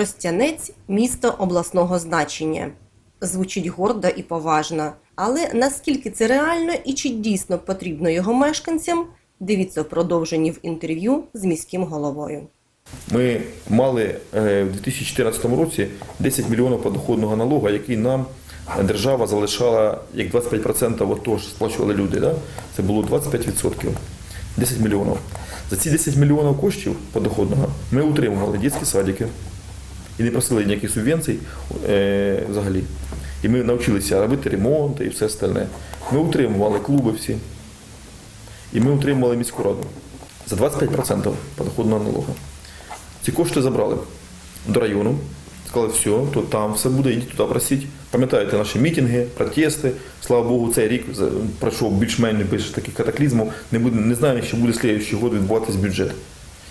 Тростянець місто обласного значення. Звучить гордо і поважно. Але наскільки це реально і чи дійсно потрібно його мешканцям, дивіться в продовженні в інтерв'ю з міським головою. Ми мали е, в 2014 році 10 мільйонів подоходного налогу, який нам держава залишала як 25% від того, що сплачували люди. Да? Це було 25%. 10 мільйонів. За ці 10 мільйонів коштів подоходного ми утримували дитячі садики і не просили ніяких субвенцій е, взагалі. І ми навчилися робити ремонт і все остальне. Ми утримували клуби всі. І ми утримували міську раду за 25% подоходного налогу. Ці кошти забрали до району. Сказали, все, то там все буде, йдіть туди просіть. Пам'ятаєте наші мітинги, протести. Слава Богу, цей рік пройшов більш-менш таких катаклізмів. Не, буде, не знаємо, що буде слідчий год відбуватись бюджет.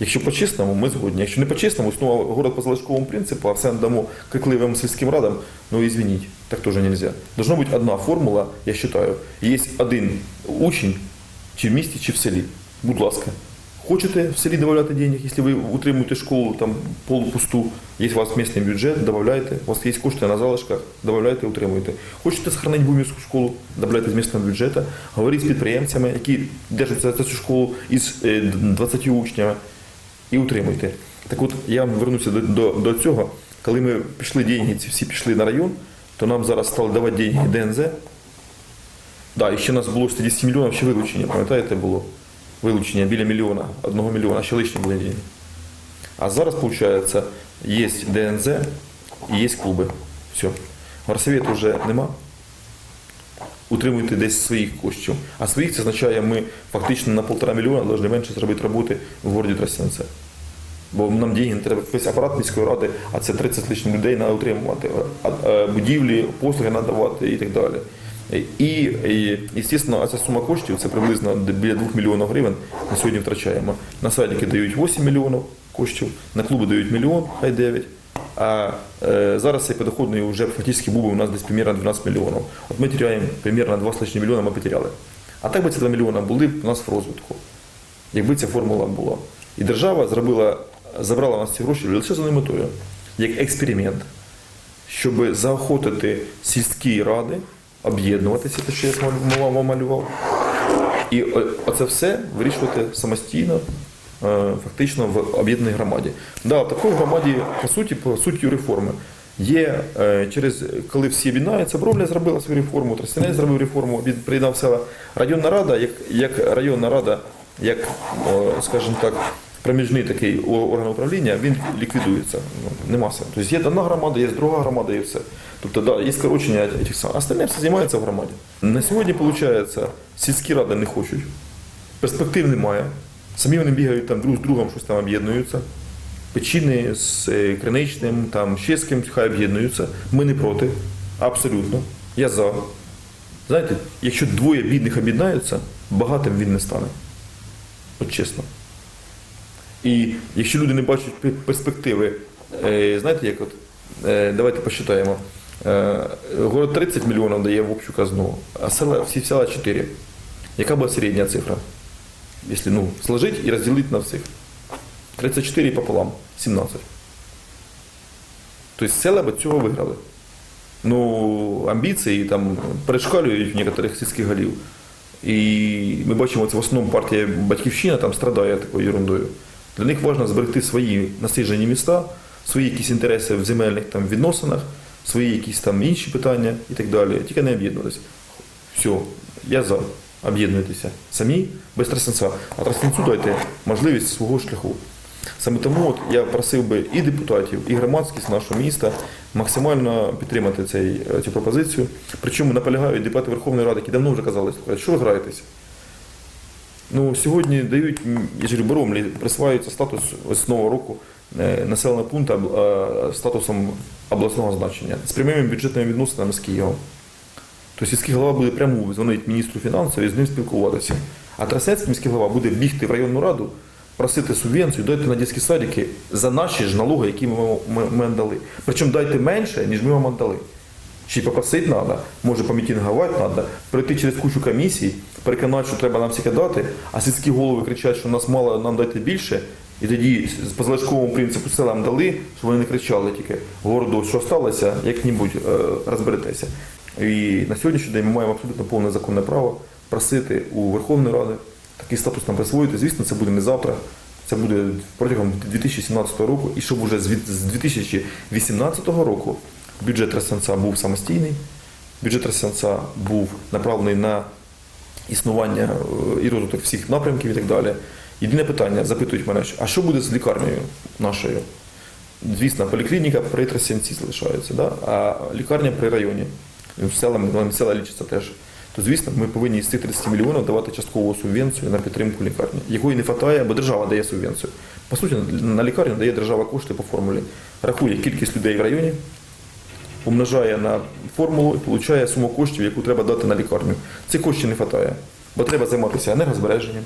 Якщо по-чесному, ми згодні. Якщо не по-чесному, знову город по залишковому принципу, а все надамо крикливим сільським радам, ну извиніть, так теж не можна. Должна бути одна формула, я вважаю. Є один учень, чи в місті, чи в селі. Будь ласка. Хочете в селі додати денег, якщо ви утримуєте школу там полупусту, є у вас місний бюджет, додавайте, у вас є кошти на залишках, додавайте, утримуйте. Хочете сохранити бумівську школу, додавайте з місного бюджету, говоріть з підприємцями, які держаться за цю школу із е, 20 учнями, і утримуйте. Так от я вернуся до, до, до цього. Коли ми пішли деньги, ці всі пішли на район, то нам зараз стали давати деньги ДНЗ. Да, і ще нас було 110 мільйонів ще вилучення, пам'ятаєте, було? Вилучення біля мільйона, одного мільйона, ще лишні були деньги. А зараз, виходить, є ДНЗ і є клуби. Все. Горсовєту вже нема. Утримуйте десь своїх коштів. А своїх це означає, ми фактично на півтора мільйона повинні менше зробити роботи в городі Тростянце. Бо нам не треба весь апарат міської ради, а це 30 лишніх людей треба утримувати, будівлі, послуги надавати і так далі. І, звісно, ця сума коштів це приблизно біля 2 мільйонів гривень на сьогодні втрачаємо. На садики дають 8 мільйонів коштів, на клуби дають мільйон, хай 9. А е, зараз цей подоходний вже фактично був у нас десь примерно 12 мільйонів. От ми теряємо примерно 2 з лишнім мільйона ми потеряли. А так би ці 2 мільйони були б у нас в розвитку якби ця формула була. І держава зробила, забрала у нас ці гроші лише за метою, як експеримент, щоб заохотити сільські ради об'єднуватися, те, що я вам малював, і оце все вирішувати самостійно, фактично в об'єднаній громаді. Да, в громаді, по суті, по суті реформи. Є е, через коли всі об'єднаються, Бровля зробила свою реформу, Тростянець зробив реформу, приєднав села. Районна рада, як, як районна рада, як, скажімо так, проміжний такий орган управління, він ліквідується. Ну, нема сенсу. Тобто є одна громада, є друга громада і все. Тобто, да, є скорочення цих самих. Остальне все займається в громаді. На сьогодні, виходить, сільські ради не хочуть. Перспектив немає. Самі вони бігають там друг з другом, щось там об'єднуються. Печіни з е, криничним, там ще з ким хай об'єднуються. Ми не проти. Абсолютно. Я за. Знаєте, якщо двоє бідних об'єднаються, багатим він не стане. От чесно. І якщо люди не бачать перспективи, е, знаєте, як от, е, давайте посчитаємо. Город 30 мільйонів дає в общу казну, а села, всі села 4. Яка була середня цифра? Якщо ну, сложити і розділити на всіх. 34 пополам, 17. Тобто села б цього виграли. Ну, амбіції там перешкалюють в некоторих сільських голів. І ми бачимо, це в основному партія Батьківщина там страдає такою ерундою. Для них важливо зберегти свої насиджені міста, свої якісь інтереси в земельних там відносинах, свої якісь там інші питання і так далі. Тільки не об'єднуватися. Все, я за. Об'єднуйтеся самі без Тростянця. А Тростянцю дайте можливість свого шляху. Саме тому от я просив би і депутатів, і громадськість нашого міста максимально підтримати цей, е, цю пропозицію. Причому наполягають депутати Верховної Ради, які давно вже казали, що ви граєтеся? Ну, сьогодні дають, м, я ж говорю, Боромлі присваюється статус з року е, населеного пункту е, статусом обласного значення з прямими бюджетними відносинами з Києвом. Тобто сільський голова буде прямо дзвонити міністру фінансів і з ним спілкуватися. А Трасецький міський голова буде бігти в районну раду, просити субвенцію, дайте на дитячі садики за наші ж налоги, які ми, ми, дали. Причому дайте менше, ніж ми вам дали. Чи попросити треба, може помітингувати треба, пройти через кучу комісій, переконати, що треба нам всі дати, а сільські голови кричать, що нас мало, нам дайте більше, І тоді по залишковому принципу селам дали, щоб вони не кричали тільки городу, що сталося, як-небудь е, розберетеся. І на сьогоднішній день ми маємо абсолютно повне законне право просити у Верховної Ради такий статус нам присвоїти. Звісно, це буде не завтра, це буде протягом 2017 року. І щоб уже з 2018 року бюджет Трасянця був самостійний, бюджет Трасянця був направлений на існування е, і розвиток всіх напрямків і так далі. Єдине питання, запитують мене, а що буде з лікарнею нашою? Звісно, поліклініка при Трасянці залишається, да? а лікарня при районі. В селами, ну, села лічиться теж. То, звісно, ми повинні з цих 30 мільйонів давати часткову субвенцію на підтримку лікарні, якої не вистачає, бо держава дає субвенцію. По суті, на лікарню дає держава кошти по формулі. Рахує кількість людей в районі, умножає на формулу і отримує суму коштів, яку треба дати на лікарню. Цих коштів не вистачає, бо треба займатися енергозбереженням,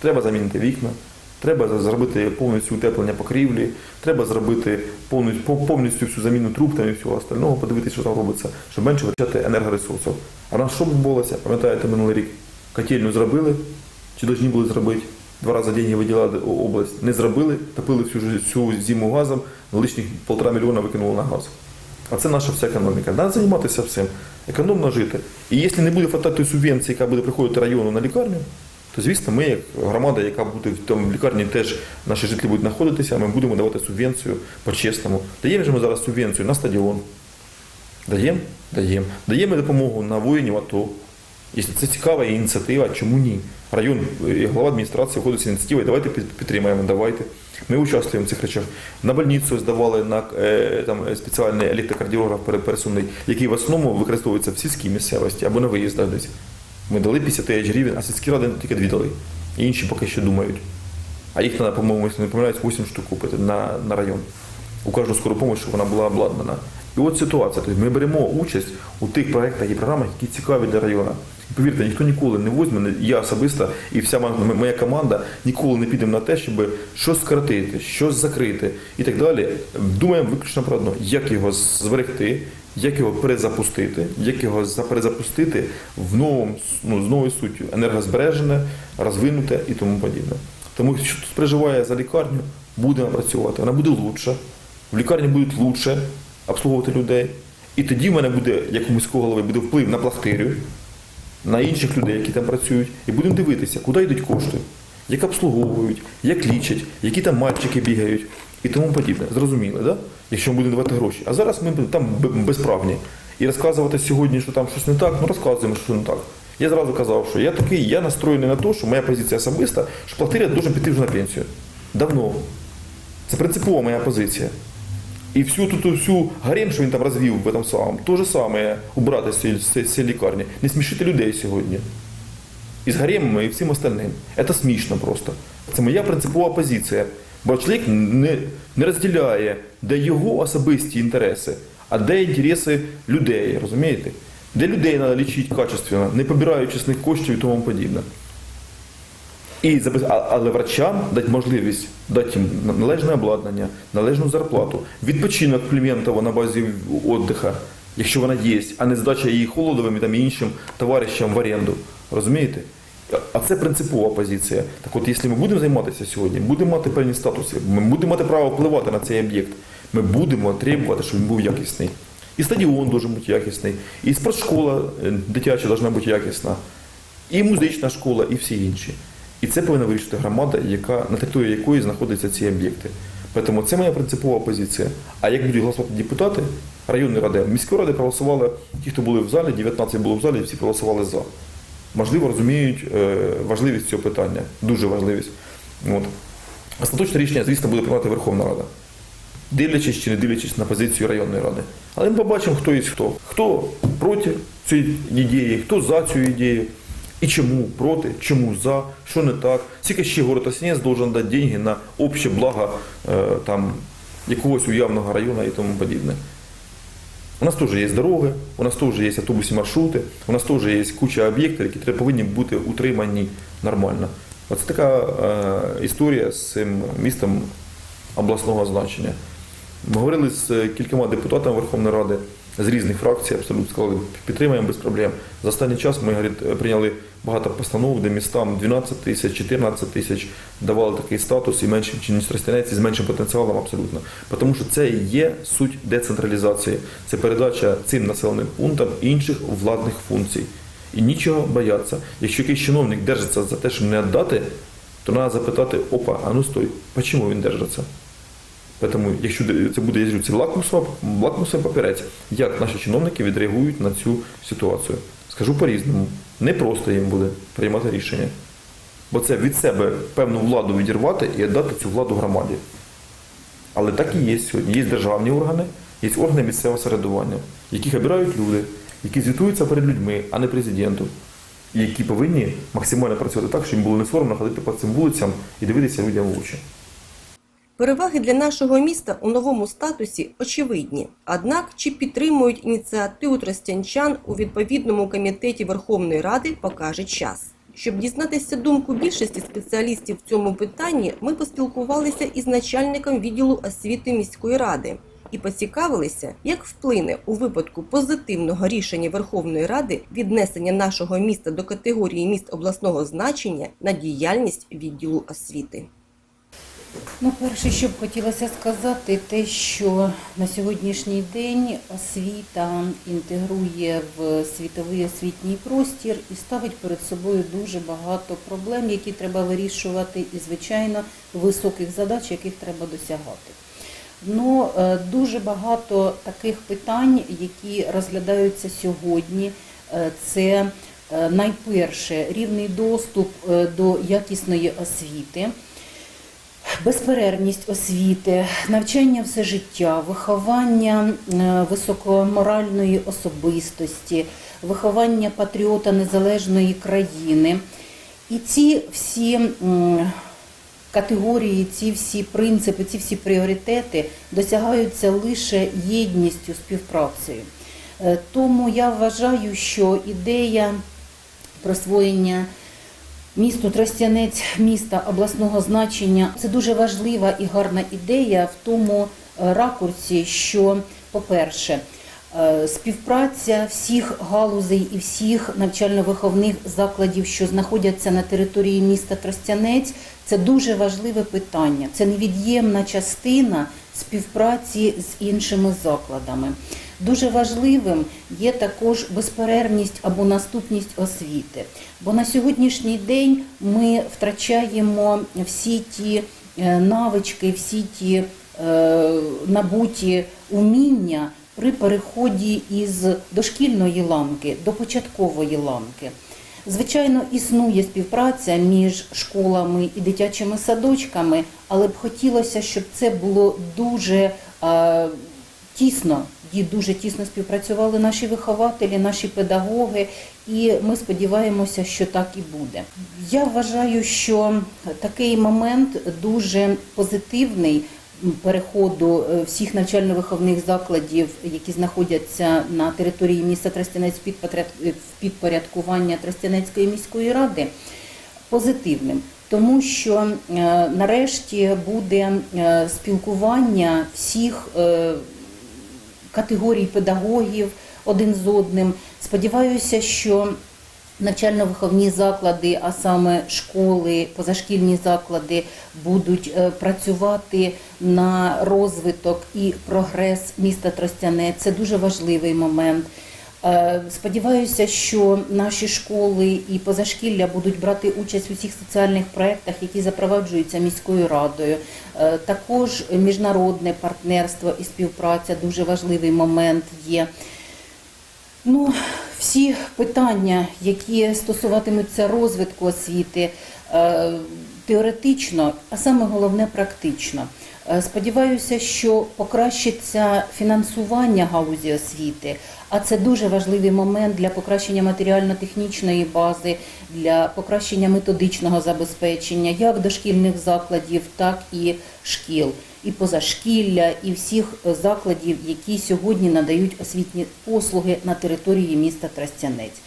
треба замінити вікна, треба зробити повністю утеплення покрівлі, треба зробити повністю, повністю всю заміну труб там і всього остального, подивитися, що там робиться, щоб менше витрачати енергоресурсів. А на що відбулося? Пам'ятаєте, минулий рік котельню зробили, чи повинні були зробити? Два рази деньги виділяли область, не зробили, топили всю, всю зиму газом, лишніх полтора мільйона викинули на газ. А це наша вся економіка. Треба займатися всім, економно жити. І якщо не буде хватати субвенції, яка буде приходити району на лікарню, то звісно, ми, як громада, яка буде в тому лікарні, теж наші жителі будуть знаходитися, ми будемо давати субвенцію по-чесному. Даємо ж ми зараз субвенцію на стадіон. Даємо? Даємо. Даємо допомогу на воїнів АТО. Якщо це цікава ініціатива, чому ні? Район і глава адміністрації виходить з ініціативою, давайте підтримаємо, давайте. Ми участвуємо в цих речах. На больницю здавали на е, там, спеціальний електрокардіограф пере- пересувний, який в основному використовується в сільській місцевості або на виїздах десь. Ми дали 50 тисяч гривень, а сільські ради тільки дві дали. І інші поки що думають. А їх треба, по-моєму, не помиляюсь, 8 штук купити на, на район. У кожну скору допомогу, щоб вона була обладнана. І от ситуація. Тобто ми беремо участь у тих проєктах і програмах, які цікаві для району. Повірте, ніхто ніколи не возьме, я особисто і вся моя- команда ніколи не підемо на те, щоб щось скоротити, щось закрити і так далі. Думаємо виключно про одно, як його зберегти, як його перезапустити, як його за- перезапустити в новому, ну, з новою суттю? Енергозбережене, розвинуте і тому подібне. Тому що хтось переживає за лікарню, будемо працювати, вона буде лучше, в лікарні будуть лучше обслуговувати людей. І тоді в мене буде, як у міського голови, буде вплив на плахтирю, на інших людей, які там працюють, і будемо дивитися, куди йдуть кошти, як обслуговують, як лічать, які там мальчики бігають і тому подібне. Зрозуміли, да? якщо ми будемо давати гроші. А зараз ми там безправні. І розказувати сьогодні, що там щось не так, ну розказуємо, що не так. Я зразу казав, що я такий, я настроєний на те, що моя позиція особиста, що платиря дуже піти вже на пенсію. Давно. Це принципова моя позиція. І всю ту, всю гарем, що він там розвів в этом самому, то же саме убрати з цієї лікарні. Не смішити людей сьогодні. І з гаремами, і всім остальним. Це смішно просто. Це моя принципова позиція. Бо чоловік не, не розділяє, де його особисті інтереси, а де інтереси людей, розумієте? Де людей треба лічити качественно, не побираючи з них коштів і тому подібне. І але врачам дати можливість дати їм належне обладнання, належну зарплату, відпочинок клієнтова на базі віддиха, якщо вона є, а не здача її холодовим і іншим товаришам в оренду. Розумієте? А- це принципова позиція. Так от, якщо ми будемо займатися сьогодні, будемо мати певні статуси, ми будемо мати право впливати на цей об'єкт, ми будемо требувати, щоб він був якісний. І стадіон має бути якісний, і спортшкола е, дитяча має бути якісна, і музична школа, і всі інші. І це повинна вирішити громада, яка, на території якої знаходяться ці об'єкти. Тому це моя принципова позиція. А як будуть голосувати депутати районної ради, міської ради проголосували, ті, хто були в залі, 19 було в залі, всі проголосували за. Можливо, розуміють е, важливість цього питання, дуже важливість. От. Остаточне рішення, звісно, буде приймати Верховна Рада дивлячись чи не дивлячись на позицію районної ради. Але ми побачимо, хто є хто. Хто проти цієї ідеї, хто за цю ідею, і чому проти, чому за, що не так. Скільки ще город Оснець должен дати деньги на обще благо е, там, якогось уявного району і тому подібне. У нас теж є дороги, у нас теж є автобусні маршрути, у нас теж є куча об'єктів, які повинні бути утримані нормально. Оце така е, історія з цим містом обласного значення. Ми говорили з е, кількома депутатами Верховної Ради, з різних фракцій, абсолютно сказали, підтримаємо без проблем. За останній час ми говорить, прийняли багато постанов, де містам 12 тисяч, 14 тисяч давали такий статус і меншим ніж Тростянець, з меншим потенціалом абсолютно. Тому що це і є суть децентралізації. Це передача цим населеним пунктам інших владних функцій. І нічого бояться. Якщо якийсь чиновник держиться за те, щоб не віддати, то треба запитати, опа, а ну стой, чому він держиться? Тому, якщо це буде я це лакмусова, лакмусовий папірець, як наші чиновники відреагують на цю ситуацію. Скажу по-різному, не просто їм буде приймати рішення. Бо це від себе певну владу відірвати і віддати цю владу громаді. Але так і є сьогодні. Є державні органи, є органи місцевого самоврядування, яких обирають люди, які звітуються перед людьми, а не президентом. І які повинні максимально працювати так, щоб їм було не соромно ходити по цим вулицям і дивитися людям в очі. Переваги для нашого міста у новому статусі очевидні. Однак, чи підтримують ініціативу тростянчан у відповідному комітеті Верховної Ради, покаже час. Щоб дізнатися думку більшості спеціалістів в цьому питанні, ми поспілкувалися із начальником відділу освіти міської ради і поцікавилися, як вплине у випадку позитивного рішення Верховної Ради віднесення нашого міста до категорії міст обласного значення на діяльність відділу освіти. Ну, перше, що б хотілося сказати, те, що на сьогоднішній день освіта інтегрує в світовий освітній простір і ставить перед собою дуже багато проблем, які треба вирішувати, і, звичайно, високих задач, яких треба досягати. Ну, е, дуже багато таких питань, які розглядаються сьогодні. Е, Це е, найперше рівний доступ до якісної освіти. Безперервність освіти, навчання все життя, виховання е, високоморальної особистості, виховання патріота незалежної країни. І ці всі категорії, ці всі принципи, ці всі пріоритети досягаються лише єдністю, співпрацею. Е, Тому я вважаю, що ідея присвоєння Місто Тростянець, міста обласного значення це дуже важлива і гарна ідея в тому е, ракурсі, що, по-перше, е, співпраця всіх галузей і всіх навчально-виховних закладів, що знаходяться на території міста Тростянець, це дуже важливе питання. Це невід'ємна частина співпраці з іншими закладами. Дуже важливим є також безперервність або наступність освіти. Бо на сьогоднішній день ми втрачаємо всі ті е, навички, всі ті е, набуті уміння при переході із дошкільної ланки до початкової ланки. Звичайно, існує співпраця між школами і дитячими садочками, але б хотілося, щоб це було дуже е, тісно, і дуже тісно співпрацювали наші вихователі, наші педагоги, і ми сподіваємося, що так і буде. Я вважаю, що такий момент дуже позитивний переходу е, всіх навчально-виховних закладів, які знаходяться на території міста Тростянець під в підпорядкування Тростянецької міської ради, позитивним. Тому що е, нарешті буде е, спілкування всіх е, категорій педагогів один з одним. Сподіваюся, що навчально-виховні заклади, а саме школи, позашкільні заклади, будуть е, працювати на розвиток і прогрес міста Тростяне. Це дуже важливий момент. Е, Сподіваюся, що наші школи і позашкілля будуть брати участь у всіх соціальних проєктах, які запроваджуються міською радою. Е, Також міжнародне партнерство і співпраця дуже важливий момент є. Ну, всі питання, які стосуватимуться розвитку освіти, е, теоретично, а саме головне практично. Е, Сподіваюся, що покращиться фінансування галузі освіти, а це дуже важливий момент для покращення матеріально-технічної бази, для покращення методичного забезпечення як дошкільних закладів, так і шкіл, і позашкілля, і всіх закладів, які сьогодні надають освітні послуги на території міста Тростянець.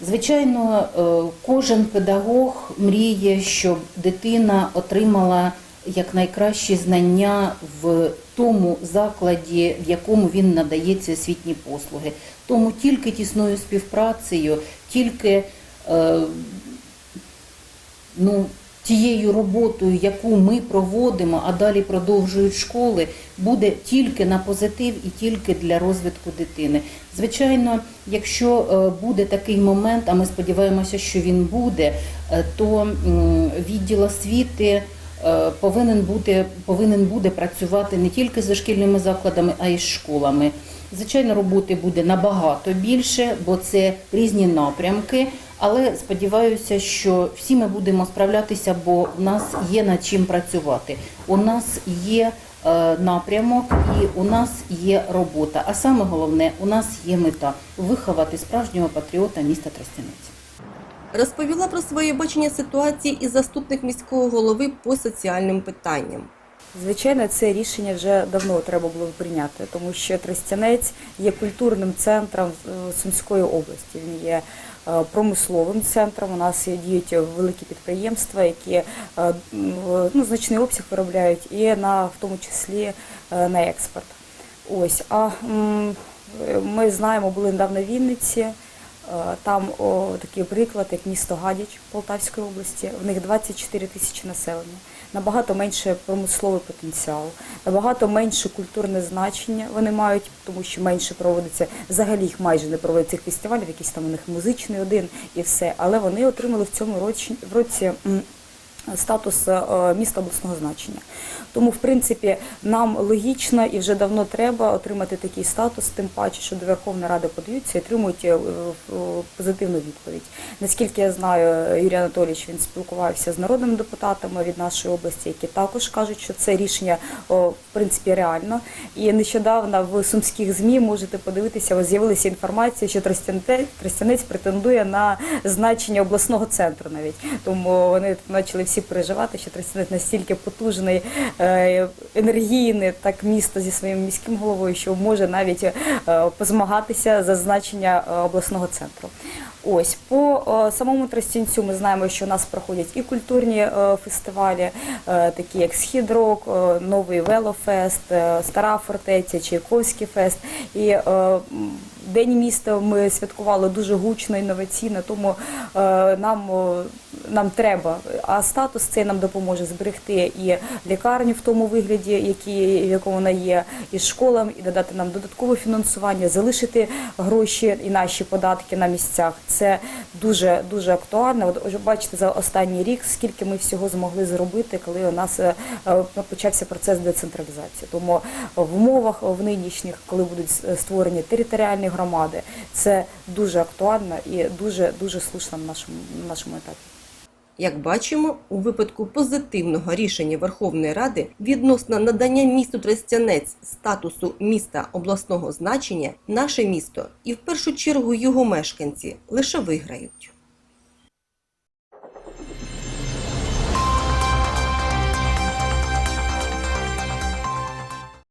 Звичайно, е, кожен педагог мріє, щоб дитина отримала якнайкращі знання в тому закладі, в якому він надає ці освітні послуги. Тому тільки тісною співпрацею, тільки е, ну, тією роботою, яку ми проводимо, а далі продовжують школи, буде тільки на позитив і тільки для розвитку дитини. Звичайно, якщо е, буде такий момент, а ми сподіваємося, що він буде, е, то відділ освіти. е, Повинен бути повинен буде працювати не тільки з дошкільними закладами, а й з школами. Звичайно, роботи буде набагато більше, бо це різні напрямки. Але сподіваюся, що всі ми будемо справлятися, бо в нас є над чим працювати. У нас є е, напрямок і у нас є робота. А саме головне, у нас є мета виховати справжнього патріота міста Тростянець. Розповіла про своє бачення ситуації і заступник міського голови по соціальним питанням. Звичайно, це рішення вже давно треба було прийняти, тому що Тростянець є культурним центром е, Сумської області. Він є е, промисловим центром. У нас діють великі підприємства, які е, ну, значний обсяг виробляють, і на в тому числі на експорт. Ось а ми знаємо, були недавно в Вінниці. Там о, такий приклад, як місто Гадяч Полтавської області. В них 24 тисячі населення. Набагато менше промисловий потенціал, набагато менше культурне значення вони мають, тому що менше проводиться. Взагалі їх майже не проводять цих фестивалів, якийсь там у них музичний один і все. Але вони отримали в цьому році, в році статус е, міста обласного значення. Тому, в принципі, нам логічно і вже давно треба отримати такий статус, тим паче, що до Верховної Ради подаються і отримують е, позитивну відповідь. Наскільки я знаю, Юрій Анатолійович він спілкувався з народними депутатами від нашої області, які також кажуть, що це рішення в принципі реально. І нещодавно в сумських змі можете подивитися, з'явилася інформація, що Тростянець претендує на значення обласного центру навіть. Тому вони почали всі переживати, що Тростянець настільки потужний, е, енергійний так місто зі своїм міським головою, що може навіть е, позмагатися за значення е, обласного центру. Ось по самому Тростянцю ми знаємо, що у нас проходять і культурні фестивалі, такі як Східрок, Новий Велофест, Стара фортеця, Чайковський фест. І День міста ми святкували дуже гучно, інноваційно, тому нам, нам треба. А статус цей нам допоможе зберегти і лікарню в тому вигляді, який, в якому вона є, і школам, і додати нам додаткове фінансування, залишити гроші і наші податки на місцях. Це дуже дуже актуально. Бачите за останній рік, скільки ми всього змогли зробити, коли у нас е, е, почався процес децентралізації. Тому в умовах в нинішніх, коли будуть створені територіальні громади, це дуже актуально і дуже дуже слушно на нашому на нашому етапі. Як бачимо, у випадку позитивного рішення Верховної Ради відносно надання місту Тростянець статусу міста обласного значення, наше місто і в першу чергу його мешканці лише виграють.